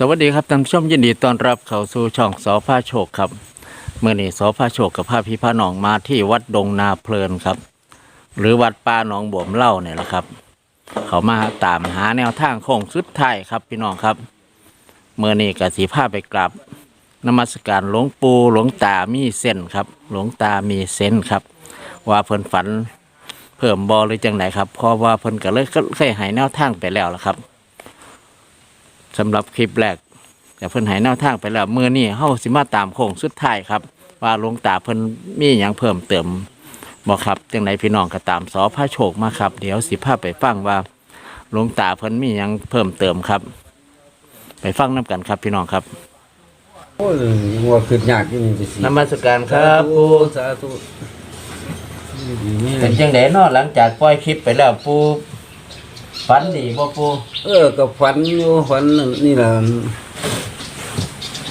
สวัสดีครับท่านผู้ชมยินดีต้อนรับเข้าสู่ช่องสอพาโชคครับเมื่อนี้สอพาโชคกับพาพี่พาน้องมาที่วัดดงนาเพลินครับ หรือวัดป่าหนองบวมเล่าเนี่ยแหละครับ เขามาตามหาแนวทางโค้งสุดท้ายครับพี่น้องครับเมื่อนี้กับสีผ้าไปกราบนมัสการหลวงปู่หลวงตามีเส้นครับ หลวงตามีเส้นครับ ว่าเพิ่นฝันเพิ่มบอหรือจังไหนครับเพราะว่าเพิ่นก็เลยเคยหายแนวทางไปแล้วละครับ สำหรับคลิปแรกแต่เพิ่นใหายแนวทางไปแล้วเมื่อนี้เฮาสิมาตามโค้งสุดท้ายครับ ว่าหลวงตาเพิ่นมีหยังเพิ่มเติมบ่ครับจังไดพี่น้องก็ตามสอพระโชคมาครับ เดี๋ยวสิพาไปฟังว่าหลวงตาเพิ่นมีหยังเพิ่มเติมครับ ไปฟังนํกันครับพี่น้องครับโอ้ยหัวขึ้นยากอยู่นี่สินมัสการครับปูสาธุดีนี่เป็นจังไดเนาะหลังจากปล่อยคลิปไปแล้วปู ฝันดีบ่ปูเออกับฝันอยู่ฝันนี่ล่ะ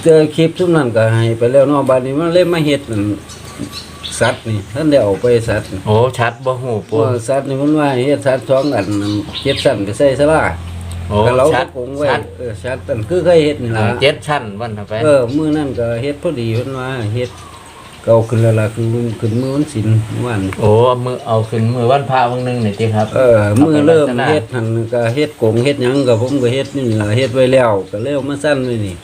เจอคลิปทุกนั้นก็ให้ไปแล้วเนาะบัดนี้มันเล่มมาเฮ็ดนั่นสัตว์นี่ท่านได้เอาไปสัตว์โอ้ชัดบ่หูปูว่าสัตว์นี่มันว่าให้เฮ็ดสัตว์สองอันนั่นเจ็ดสั้นไปใส่ซะล่ะโอ้ก็เราชัก็ดคงไว้ชัดเออสัตว์นั่นคือเคยเฮ็ดนี่ล่ะเจ็ดชั้นวันเท่าไปเออมื้อนั้นก็เฮ็ดพอดีเพิ่นว่าเฮ็ด เก่าขึ้นแล้วล่ะขึ้นขึ้นมื้อวันศีลเมื่อวานนี้โอ้เอามือเอาขึ้นมือวันพระวันหนึงนี่ติครับเออมือเริ่มเฮ็ดหันก็เฮ็ดกงเฮ็ดหยังก็ผมก็เฮ็ดนี่ล่ะเฮ็ดไว้แล้วก็เลยเอามาสั้นไว้นี่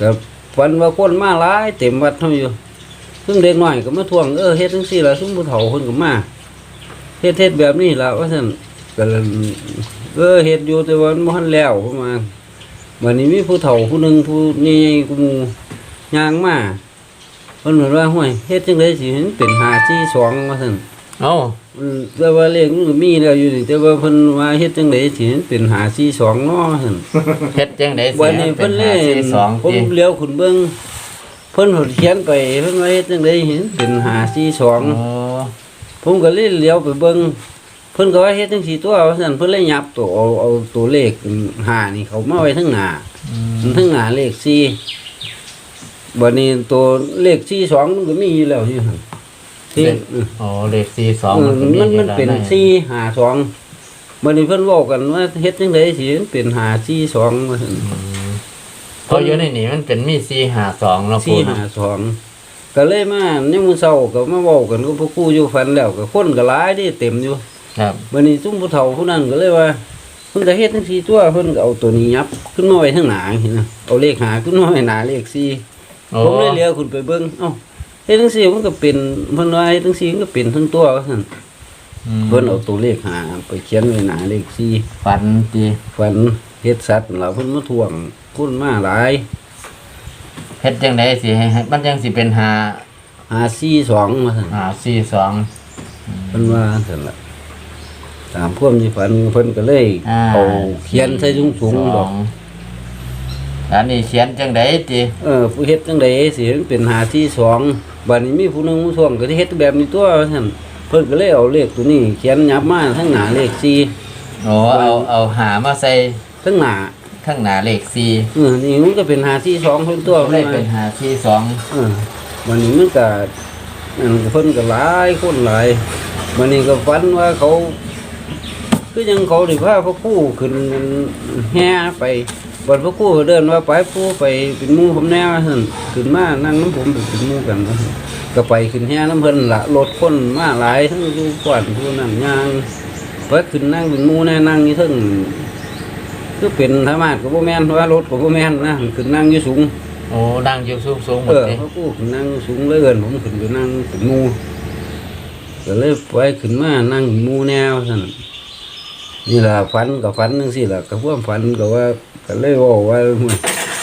ก็ฝันว่าคนมาหลายเต็มวัดเฮาอยู่ซึ่งเด็กน้อยก็มาทวงเออเฮ็ดจังซี่ล่ะซุมผู้เฒ่าเพิ่นก็มาเฮ็ดเฮ็ดแบบนี้ล่ะว่าซั่นก็เลยเออเฮ็ดอยู่แต่ว่ามันบ่ทันแล้วประมาณวันนี้มีผู้เฒ่าผู้หนึงผู้ใหญ่ๆกูหมู่ย่างมา เพิ่นบอกว่าห้วยเฮ็ดจังไดสิเห็นเป็น5 4 2ว่าซั่นเอ้าอืมแต่ว่าเลขมันก็มีแล้วอยู่นี่แต่ว่าเพิ่นว่าเฮ็ดจังได๋สิเห็นเป็นหาซีสองเนาะหั่นเฮ็ดจังได๋สิวันนี้เป็เพิ่นนเล่ห้าสี่สองผมติเลี้ยวขึ้นเบิ่งเพิ่นหดเขียนไปเพิ่นว่าเฮ็ดจังได๋เห็นเป็นหาซีสอง โอ้ผมก็เลยเลี้ยวไปเบิ่งเพิ่นก็ว่าเฮ็ดจังซี่ตัวว่าซั่นเพิ่นเลยยับตัวเอาเอาตัวเลขหานี่เขามาไว้ทั้งหน้าอืมทั้งหน้าเลข4 บัดนี้ตัวเลข42มันก็มีอยู่แล้วอยู่หั่นที่โอ้เลขสี่สองเออก็มันอยู่มันเป็นด้าใสี่หาสองมันนี้เพิ่นบอกกันว่าเฮ็ดจังไดสิมันเป็นหาสี่สองว่าซั่นอืมเพราะอยู่ในนี้มันเป็นมีสี่ห้าสองเนาะสี่ปูหาสองก็เลยมาในมื้อเช้าก็มาเว้ากันกับพวกครูอยู่ฟันแล้วก็คนก็หลายเดิเต็มอยู่ ครับบัดนี้ซุ่มผู้เฒ่าผู้นั้นก็เลยว่าเพิ่นก็เฮ็ดจังซี่ตัวเพิ่นก็เอาตัวนี้ยับ ขึ้นมาไว้ข้างหน้าเห็นนะเอาเลขหาขึ้นมาไว้หน้าเลขสี่โอ้ ผมเลยเลี้ยวขึ้นไปเบิ่งเอ้าเฮ็ดจังซี่มันก็เป็นเพิ่นว่าเฮ็ดจังซี่มันก็เป็นทั้งตัวว่าซั่นอืมเพิ่นเอาตัวเลขหาไปเขียนไว้หน้าเลขสี่ฝันตีฝันเฮ็ดสัตว์เราเพิ่นมาทวงคุณมาหลายเฮ็ดจังไดสิให้ให้มันยังสิเป็นห้าหาซี่สองมาซั่นห้าสี่สองเพิ่นว่าซั่นล่ะตามพวกที่ฝันเพิ่นก็เลยอ่าเอาเขียนใส่สูงๆดอกส อันนี้เขียนจังไดติเออผู้เฮ็ดจังไดสิมันเป็นหาที่สองบัดนี้มีผู้หนึงผู้ทวงก็สิเฮ็ดแบบนี้ตัวว่าซั่นเพิ่นก็เลยเอาเลขตัวนี้เขียนยับมาทั้งหน้าเลข4โอ้เอาเอาหามาใส่ทั้งหน้าข้างหน้าเลขสี่เออนี่มันก็เป็นหาที่สองเพิ่นตัวก็เลเพิ่ยนเป็นว่าหาที่สองเออวันนี้มันก็อันเพิ่นก็หลายคนหลายวันนี้ก็ฝันว่าเขาคือยังเขาได้พาพระครู่ขึ้นแห่ไป บัดพระครู่เดินว่าไปผู้ไปเป็นหมู่ผมแน่ว่าซั่นขึ้นมานั่งน้ำผมเป็นหมู่กันว่าซั่นก็ไปขึ้นแห่น้ำเพิ่นละรถคนมาหลายทั้งอยู่ก่อนผู้นั้นย่างไปขึ้นนั่งเป็นหมู่แน่นั่งนี่เทั้งคือเป็นธรรมะก็บ่แม่นว่ารถก็บ่แม่นนะขึ้นนั่งอยู่สูง โอ้ดังอยู่สูงสูงๆหมเอดอเลยพระครู่ขึ้นนั่งสูงเหลยเกินผมขึ้นไปนั่งเป็นหมู่ก็เลยไปขึ้นมานั่งหมู่แนวซั่นนี่ล่ะฝันกับฝันจังซี่ล่ะกับพวกฝันก็ว่า ก็เลยเว่าว่า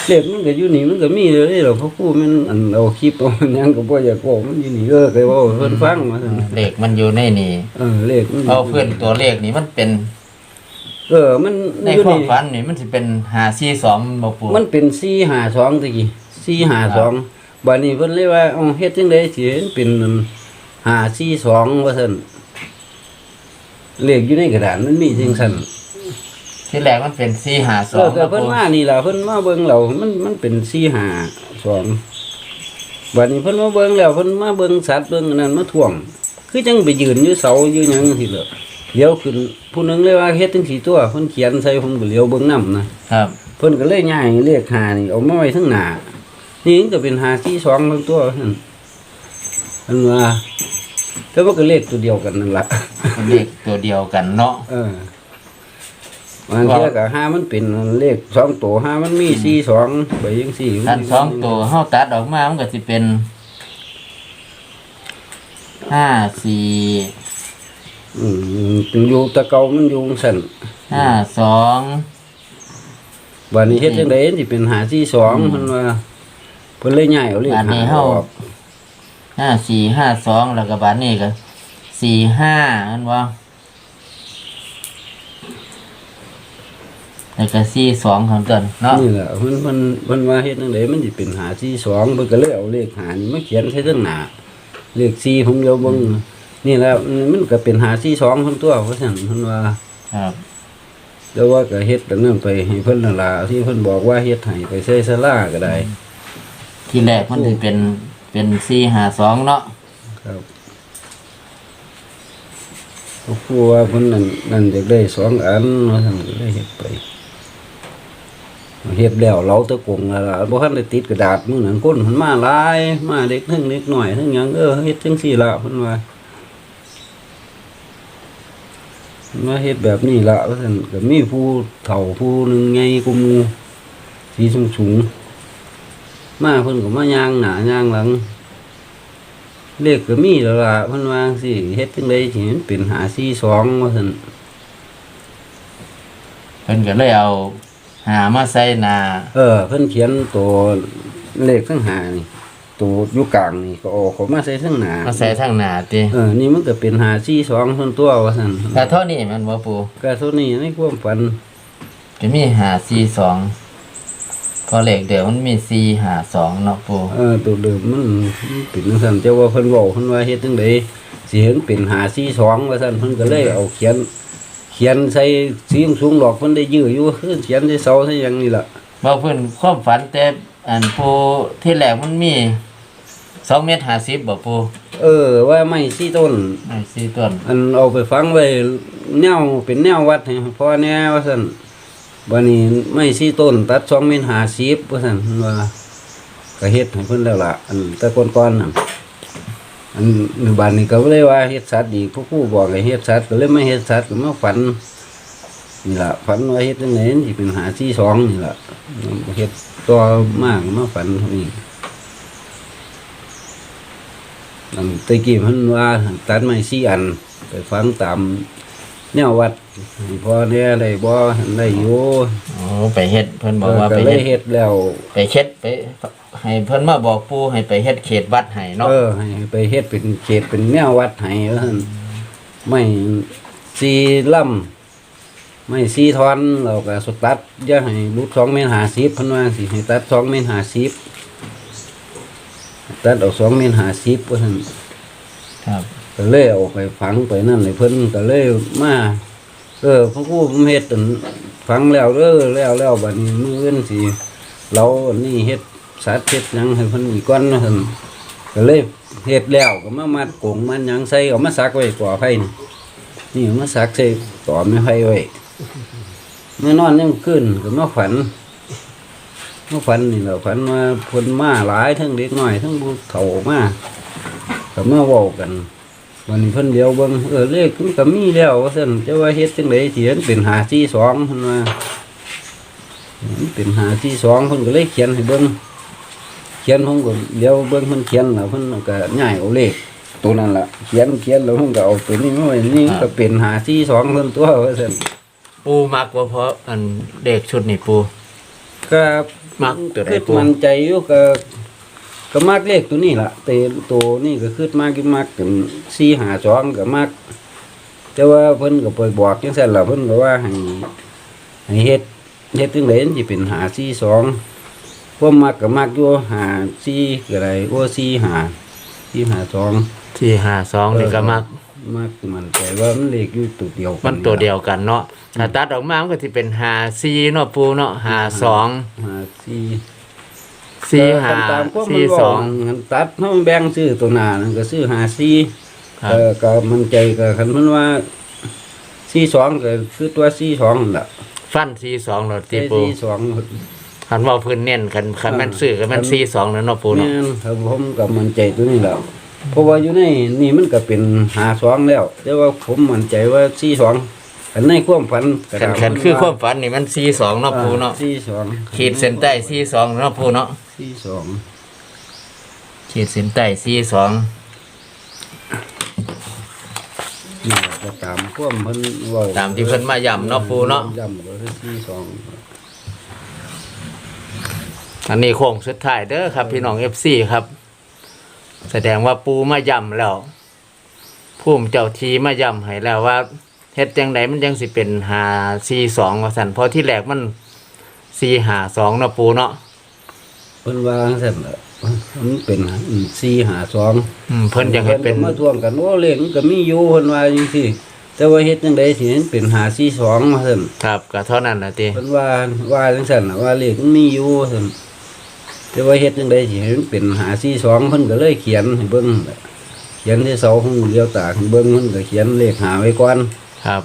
เล็กมันก็อยู่นี่มันก็มีเลยหรอกเพราะครูมันอันเอาคลิปเอาหยังก็บ่อยากบอกมันอยู่นี่เออเคยเว้าให้เพิ่นฟังมาซั่นเลขมันอยู่ในนี่เออเลขมันเอาเพื่อนตัวเลขนี่มันเป็นเออมันในอยู่ความนี่ฝันนี่มันสิเป็นหาสี่สองบ่ปูมันเป็น452ตะกี้452บัดนี้เพิ่นเลยว่าเอ้าเฮ็ดจังได๋สิเห็นเป็น542ว่าซั่นเลขอยู่ในกระดาษมันมีจังซั่น ที่แรกมันเป็นสี่หาสเออองก็เพิ่นมานี่ล่ะเพิ่นมาเบิ่งเรามันมันเป็นสี่ห้าสองบัดนี้เพิ่นมาเบิ่งแล้วเพิ่นมาเบิ่งสัตว์เบิ่งอันนั้นมาท่วง คือจังไปยืนอยู่เสาอยู่หยังสิเหลือเลี้ยวขึ้นผู้หนึงเลยว่าเฮ็ดจังสี่ตัวเพิ่นเขียนใส่ผมก็เลี้ยวเบิ่งนำนะ ครับ เพิ่นก็เลยย้ายเลขหานี่เอามาไว้ทั้งหน้านี่มันก็เป็นหาสี่สองทั้งตัวนั่นอันว่าแต่ว่าก็เลขตัวเดียวกันนั่นล่ะเลขตัวเดียวกันเนาะ เออ บางทีก็ห้ามันเป็นเลขสองตัวห้ามันมีสี่สองไปยังสี่อันสองตัวเฮาตัดออกมามันก็สิเป็นห้าสี่อืมเป็นอยู่แตะเกามันอยู่สั่นห้าสองวันนี้เฮ็ดจังไดสิเป็นหาสี่สองเพิ่นว่าเพิ่นเลยย้ายเอาเลขอันนี้หาเฮาออกห้าสี่ห้าสองแล้วก็บาทนี้ก็สี่ห้าอันว่า แล้วก็สี่สองของต้นเนาะนี่แหละเพิ่นเพิ่นเพิ่นว่าเฮ็ดจังไดมันสิเป็นหาสี่สองเพิ่นก็เลยเอาเลขหานี่มาเขียนใส่เทั้งหน้าเลขสี่ผมเดียวเบิ่งนี่แหละมันก็เป็นหาสี่สองเพิ่นตัวเพราะฉะนั้นเพิ่นว่าครับแต่ว่าก็เฮ็ดแบบนั้นไปให้เพิ่นนั่นล่ะที่เพิ่นบอกว่าเฮ็ดให้ไปใส่ศาลาก็ได้ ที่แรกมันจะเป็นเป็นสี่ห้าสองเนาะครับก็ครูว่าเพิ่นนั่นนั่นอยากได้สองอันว่าซั่นก็เลยเฮ็ดไป เฮ็ดแล้วเราตะกงแล้วล่ะบ่ทันได้ติดกระดาษมื้อนั้นคนมันมาหลายมาเด็กทั้งเล็กน้อยทั้งหยังเออเฮ็ดจังซี่ล่ะเพิ่นว่าเพิ่นว่าเฮ็ดแบบนี้ละว่าซั่นก็มีผู้เฒ่าผู้หนึงใหญ่กว่าหมู่สีสูงๆมาเพิ่นก็มาย่างหน้าย่างหลังเลขก็มีแล้วล่ะเพิ่นว่าสิเฮ็ดจังไดสิมันเป็นหาสี่สองว่าซั่นเพิ่นก็เลยเอา หามาใส่หนาเออ เพิ่นเขียนตัวเลขทั้งหานี่ตัวอยู่กลางนี่ก็เออกเขามาใส่ทั้งหน้ามาใส่ทางหนาติเออ นี่มันก็เป็นหาสี่สองส่วนตัวว่าซั่นแต่เท่านี้มันบ่ปูก็เท่านี้ในความฝันจะมีหาสี่สองพอเลขเดี๋ยวมันมีสี่หาสองเนาะปูเออตัวเดิมมันมันเป็นจังซั่นแต่ว่าเพิ่นเว้าเพิ่นว่าเฮ็ดจังไดสิเห็นเป็นหาสี่สองว่าซั่นเพิ่นก็เลยเอาเขียนเขียนใส่สีสูงๆหลอกเพิ่นได้ยื้ออยู่คือเขียนใส่เสาใส่หยังนี่ล่ะบอกเพิ่นความฝันแต่อันปูที่แรกมันมีสองเมตรห้าสิบบ่ปูเออ ว่าไม่สี่ต้น ไอ้สี่ต้นอันเอาไปฟังไว้แนวเป็นแนววัดให้พ่อแน่ว่าซั่นบัดนี้ไม่สี่ต้น ตัด2เมตร50ว่าซั่นเพิ่นว่าก็เฮ็ดให้เพิ่นแล้วล่ะอันแต่ก่อนๆน่ะ อันนี้บัดนี้ก็เลยว่าเฮ็ดสัตว์ดีผู้ครูบอกให้เฮ็ดสัตว์ก็เลยไม่เฮ็ดสัตว์ก็มาฝันนี่ล่ะฝันว่าเฮ็ดจังได๋สิเป็นหาที่สองนี่ล่ะเฮ็ดต่อมากมาฝันเท่านี้อันตะกี้เพิ่นว่าตัดไม้สี่อันไปฟังตามแนววัดให้พอเนี่ยได้บ่ได้อยู่โอ้ไปเฮ็ดเพิ่นบอกว่าก็ไปเลเฮ็ยดเฮ็ดแล้ว ไปเช็ดไป ให้เพิ่นมาบอกปูให้ไปเฮ็ดเขตวัดให้เนาะเออให้ไปเฮ็ดเป็นเขตเป็นแนววัดให้ว่าซั่นไม่สีลำไม่สีทอนเราก็สุดตัดอย่าให้รุด2เมตร50เพิ่นว่าสิให้ตัด2เมตร50ตัดเอา2เมตร50ว่าซั่นครับก็เลยเอาไปฝังไปนั่นเลยเพิ่นก็เลยมาเออพระครูผมเฮ็ดอันฝังแล้วเด้อแล้วแล้วบัดนี้มื้ออื่นสิเราอันนี้เฮ็ด สัตว์เฮ็ดหยังให้เพิ่นอีกก่อนว่าซั่นก็เลยเฮ็ดแล้วก็มามัดกงมันหยังใส่เอามาซักไว้ก่อไผนี่นี่เอามาซักใส่ต่อไม้ไผไว้เมื่อนอนยังขึ้นก็มาฝันมาฝันนี่แหละฝันว่าเพิ่นมาหลายทั้งเด็กน้อยทั้งผู้เฒ่ามาก็มาเว้ากันวันนี้เพิ่นเดียวเบิ่งเออเลขมันก็มีแล้วว่าซั่นจะว่าเฮ็ดจังได๋สิมันเป็น5 4 2เพิ่นว่ามันเป็น5 4 2เพิ่นก็เลยเขียนให้เบิ่ง ขียนผมก็เดี๋ยวเบิ่งเพิ่นเขียนแล้วเพิ่นก็ย้ายเอาเลขตัวนั้นล่ะเขียนเขียนแล้วเพิ่นก็เอาตัวนี้มาไว้นี่มันก็เป็น5 4 2เพิ่นตัวว่าซั่นปูมักบ่เพราะอันเด็กชุดนี่ปูก็มักตัวใดคิดปู่มันใจอยู่ก็ก็มักเลขตัวนี้ล่ะแต่ตัวนี้ก็คือมากกินมักเป็น4 5 2ก็มักแต่ว่าเพิ่นก็ไปบอกจังซั่นล่ะเพิ่นก็ว่าให้ให้เฮ็ดเฮ็ดจังได๋สิเป็นหาสี่สอง พวกมักก็มักอยู่หาสี่ก็ได้โอ้สี่หาสี่หาสองที่หาสองนี่ก็มัก มักมันใจว่ามันเลขอยู่ตัวเดียวกัมันตัวเดียวกันเนาะถ้าตัดออกมามันก็สิเป็นหาสี่เนาะปูเนาะหาสองหาสี่สี่หาตามความมันสี่บสออกงตัดเฮาแบ่งซื้อตัวหน้านั่นก็ซื้อหาสี่ครับเออก็มันใจก็คันเพิ่นว่าสี่สองก็คือตัวสี่สองนั่นล่ะ ฟันซีสองเนาะตีได้ปูสี่สอง คันว่าเพื้นเน้นคันคันแมันซื้อกันมันซีสองแล้วเนาะปูแม่เนาะนครับผมกับมันใจตัวนี้แล้วเพราะว่าอยู่ในนี่มันก็เป็นหาสองแล้ว แต่ว่าผมมั่นใจว่าสี่สองอันในความฝันก็คันตามคันคือความฝันนี่มันซีสองเนาะปูเนาะสี่สองขีดเส้นใต้ซีสองเนาะปูเนาะสี่สองขีดเส้นใต้ซีสองนี่แหละก็ตามความเพิ่นเว่าตามที่เพิ่นมาย้ำเนาะปูเนาะย้ำก็คือสี่สอง อันนี้โค้งสุดท้ายเด้อครับ พี่น้องเอฟซีครับ แสดงว่าปูมาย้ำแล้วผู้มเจ้าทีมาย้ำให้แล้วว่าเฮ็ดจังไดมันยังสิเป็นหาซีสองว่าสั่นเพราะที่แรกมันซีหาสองเนาะปูเนาะเพิ่นว่าจังซั่นล่ะมันเป็นสี่หาสองอืมเพิ่นยังให้เป็นพิ่ก็มาทวงกันโอ้เลขมันก็มีอยู่เพิ่นว่าจังซี่แต่ว่าเฮ็ดจังไดสิมันเป็นหาสี่สองมาซั่นครับก็เท่านั้นนะตีเพิ่นว่าว่าจังซั่นน่ะว่าเลขมันมีอยู่ว่าซั่น แต่ว่าเฮ็ดจังไดสิให้มันเป็นหาสี่สองเพิ่นก็เลยเขียนให้เบิ่งเขียนที่เสาของเลี้ยวตาให้เบิ่งเพิ่นก็เขียนเลขหาไว้ก่อนครับ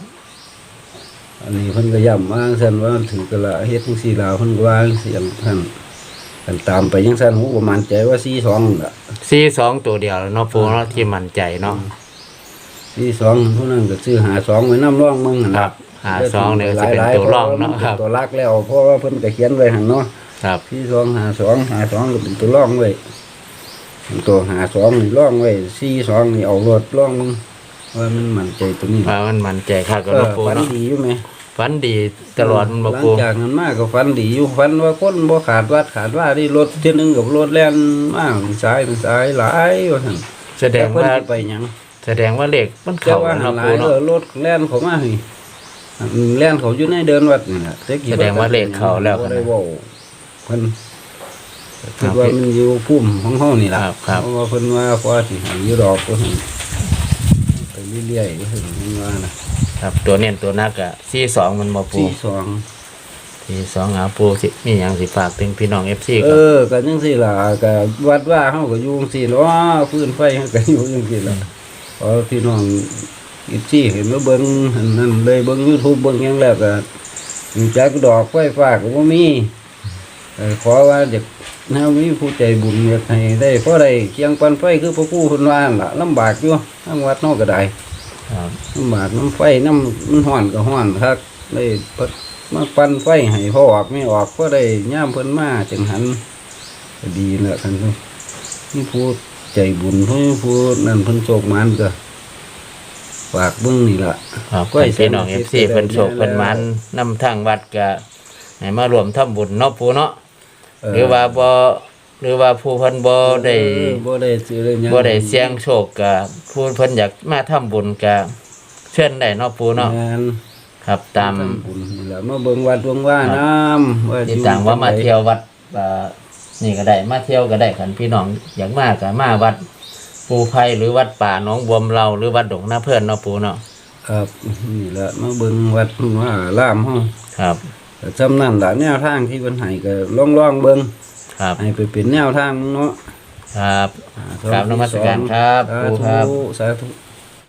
อันนี้เพิ่นก็ย้ำว่าจังซั่นว่าถือกะละเฮ็ดจังซี่ล่ะเพิ่นก็ว่าจังซี่ท่านกันตามไปจังซั่นหูประมาณใจว่า42ล่ะซีสองตัวเดียวเนาะปูเนาะที่มั่นใจเนาะ42ผู้นั้นก็ซื้อหาสองไว้นำร่องมึงหั่นครัล่ะบหาสองเนี่ยจะเป็นตัวร่องเนาะครับตัวรักแล้วเพราะว่าเพิ่นก็เขียนไว้หั่นเนาะ ครับที่สองหาสองหาสองก็เป็นตัวร่องไว้ตัวหาสองนี่ร่องไว้สี่สองนี่เอารถร่องมึงว่ามันมั่นใจตัวนี้ว่ามันมั่นใจครับกับเอหลวองปูฝันเนาะดีอยู่ไหมฝันดีตลอดมันบ่หลัปูงจากนั้นมาก็ฝันดีอยู่ฝันว่าคนบ่ขาดวัดขาดว่าที่รถเที่ยหนึงกับรถแล่นมาสายสายหลายว่าซั่นแสดงเพิ่นว่าสิไปหยัง แสดงว่าเลขมันแต่เข้าว่าหัเนาะนหลาปูยเอเนาะอรถแล่นเข้ามานี่อันแล่นเขาอยู่ในเดินวัดนี่แหละแต่กี้แสดงว่าเลขเข้าแล้วบ่กันได้นะเว้า เพิ่นคิดว่ามันอยู่พุ่มของเฮานี่ล่ะครับครับ เพราะว่าเพิ่นว่าพอสิให้อยู่ดอกเพิ่นไปเรื่อยๆเพิ่นเพิ่นว่านะครับ ตัวเน้นตัวนักอะซีสองมันบ่ปูสี่สอง ซีสองหาปูสิมีหยังสิฝากถึงพี่น้องเอฟซีเอก็อก็จังซี่ล่ะก็วัดว่าเฮาก็อยู่จังซี่เนาะพื้นไฟเฮาก็อยู่จังซี่ล่ะพอพี่น้องอีกที่เห็นว่าเบิ่งอันนั้นเลยเบิ่ง YouTube เบิ่งหยังแล้วก็รู้จักดอกไฟฟ้าก็บ่มีเออ ขอว่าอยากเฮามีผู้ใจบุญอยากให้ได้เพราะได้เคียงปันไฟคือพระครูเพิ่นว่านั่นล่ะลำบากอยู่ทางวัดเนอกก็ได้ครับน้ำบาดน้ำไฟน้ำมันห้อนก็ห้อนครับเลยเพิ่นมาปั่นไฟให้พ่อออกไม่ออกก็ได้ย่ามเพิ่นมาจังหันก็ดีแหละท่านผู้นี่ผู้ใจบุญเพิ่นผู้นั่นเพิ่นโชคมันก็ฝากเบิ่งนี่ล่ะครับก้อยพี่น้องแสเอนฟสิซีบเอ็ดเพิ่นโชคได้แล้วเพิ่นมันนำทางวัดก็ให้มารวมทำบุญเนาะปูเนาะเหรือว่าบ่หรือว่าผู้เพิ่นบ่ได้เออบ่ได้ซื้อเลยหยังบ่ได้เสี่ยงโชคก็ผู้เพิ่นอยากมาทำบุญก็เชิญได้เนาะปูเนาะแม่นครับตามทำบุญนี่ล่ะมาเบิ่งวัดดวงว่าน้ำว่าติดตามว่ามาเที่ยววัดอ่านี่ก็ได้มาเที่ยวก็ได้คันพี่น้องอยากมาก็มาวัดปูไพหรือวัดป่าหนองบวมเราหรือวัดดงนาเพื่อนเนาะปูเนาะครับนี่ล่ะมาเบิ่งวัดดวงว่าลามเฮาครับ ก็จำนั่นล่ะแนวทางที่เพิ่นให้ก็ลองๆเบิ่งครับให้ไปเป็นแนวทางเนาะครับ อ่าครับนมัสการครับสาครูธุครับ สาธุ